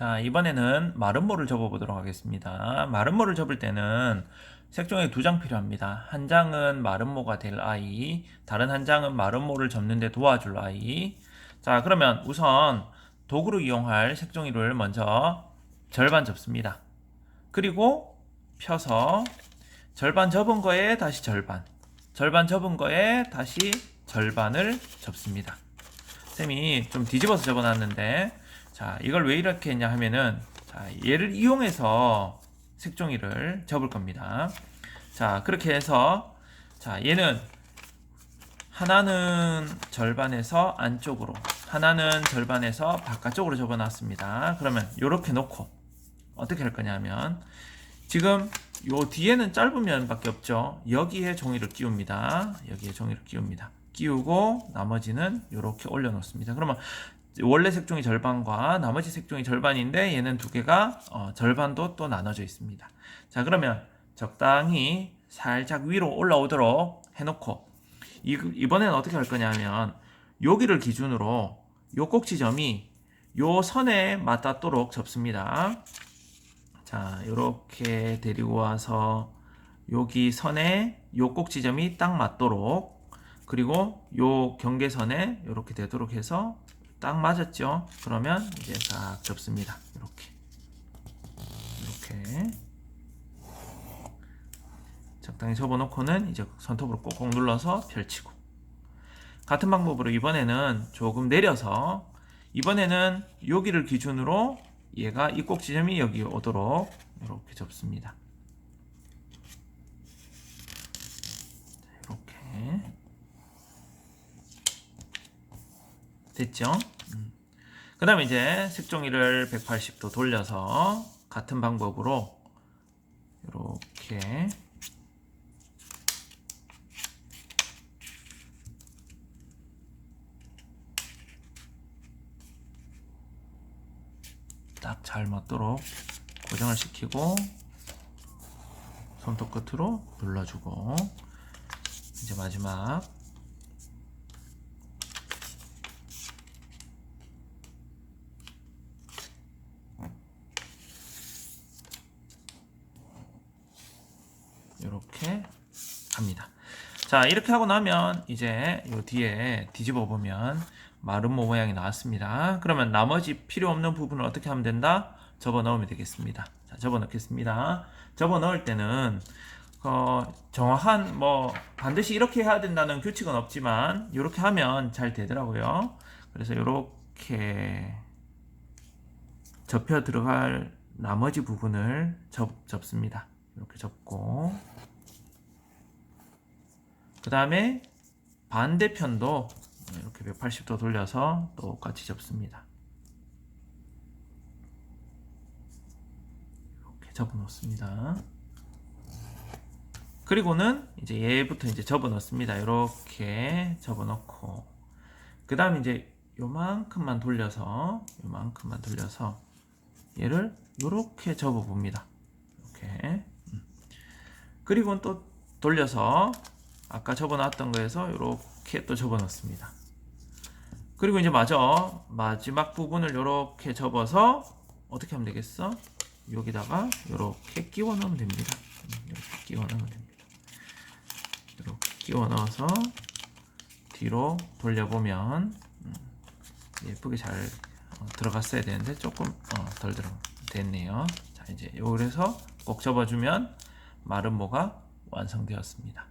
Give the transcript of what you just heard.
자, 이번에는 마름모를 접어 보도록 하겠습니다. 마름모를 접을 때는 색종이 두 장 필요합니다. 한 장은 마름모가 될 아이, 다른 한 장은 마름모를 접는데 도와줄 아이. 자, 그러면 우선 도구로 이용할 색종이를 먼저 절반 접습니다. 그리고 펴서 절반 접은 거에 다시 절반, 절반 접은 거에 다시 절반을 접습니다. 쌤이 좀 뒤집어서 접어놨는데 자 이걸 왜 이렇게 했냐 하면은 자 얘를 이용해서 색종이를 접을 겁니다. 자 그렇게 해서 자 얘는 하나는 절반에서 안쪽으로 하나는 절반에서 바깥쪽으로 접어 놨습니다. 그러면 이렇게 놓고 어떻게 할 거냐면 지금 요 뒤에는 짧은 면밖에 없죠? 여기에 종이를 끼웁니다. 여기에 종이를 끼웁니다. 끼우고 나머지는 이렇게 올려 놓습니다. 그러면 원래 색종이 절반과 나머지 색종이 절반인데 얘는 두 개가 어, 절반도 또 나눠져 있습니다. 자 그러면 적당히 살짝 위로 올라오도록 해놓고 이, 이번에는 어떻게 할 거냐면 여기를 기준으로 요 꼭지점이 요 선에 맞닿도록 접습니다. 자 이렇게 데리고 와서 여기 선에 요 꼭지점이 딱 맞도록 그리고 요 경계선에 이렇게 되도록 해서 딱 맞았죠? 그러면 이제 싹 접습니다. 이렇게. 이렇게. 적당히 접어놓고는 이제 손톱으로 꼭꼭 눌러서 펼치고. 같은 방법으로 이번에는 조금 내려서 이번에는 여기를 기준으로 얘가 이 꼭 지점이 여기 오도록 이렇게 접습니다. 이렇게. 됐죠? 그 다음에 이제 색종이를 180도 돌려서 같은 방법으로 이렇게 딱 잘 맞도록 고정을 시키고 손톱 끝으로 눌러주고 이제 마지막 이렇게 합니다. 자 이렇게 하고 나면 이제 요 뒤에 뒤집어 보면 마름모 모양이 나왔습니다. 그러면 나머지 필요 없는 부분을 어떻게 하면 된다? 접어 넣으면 되겠습니다. 자 접어 넣겠습니다. 접어 넣을 때는 어, 정확한 뭐 반드시 이렇게 해야 된다는 규칙은 없지만 이렇게 하면 잘 되더라고요. 그래서 이렇게 접혀 들어갈 나머지 부분을 접, 접습니다. 이렇게 접고 그 다음에 반대편도 이렇게 180도 돌려서 똑같이 접습니다. 이렇게 접어 놓습니다. 그리고는 이제 얘부터 이제 접어 넣습니다. 이렇게 접어 넣고 그 다음 이제 요만큼만 돌려서 요만큼만 돌려서 얘를 이렇게 접어 봅니다. 이렇게 그리고 또 돌려서 아까 접어놨던 거에서 이렇게 또 접어넣습니다. 그리고 이제 마저 마지막 부분을 이렇게 접어서 어떻게 하면 되겠어? 여기다가 이렇게 끼워 넣으면 됩니다. 이렇게 끼워 넣으면 됩니다. 이렇게 끼워 넣어서 뒤로 돌려보면 음, 예쁘게 잘 어, 들어갔어야 되는데 조금 어, 덜 들어 됐네요. 자 이제 요래서 꼭 접어주면 마름모가 완성되었습니다.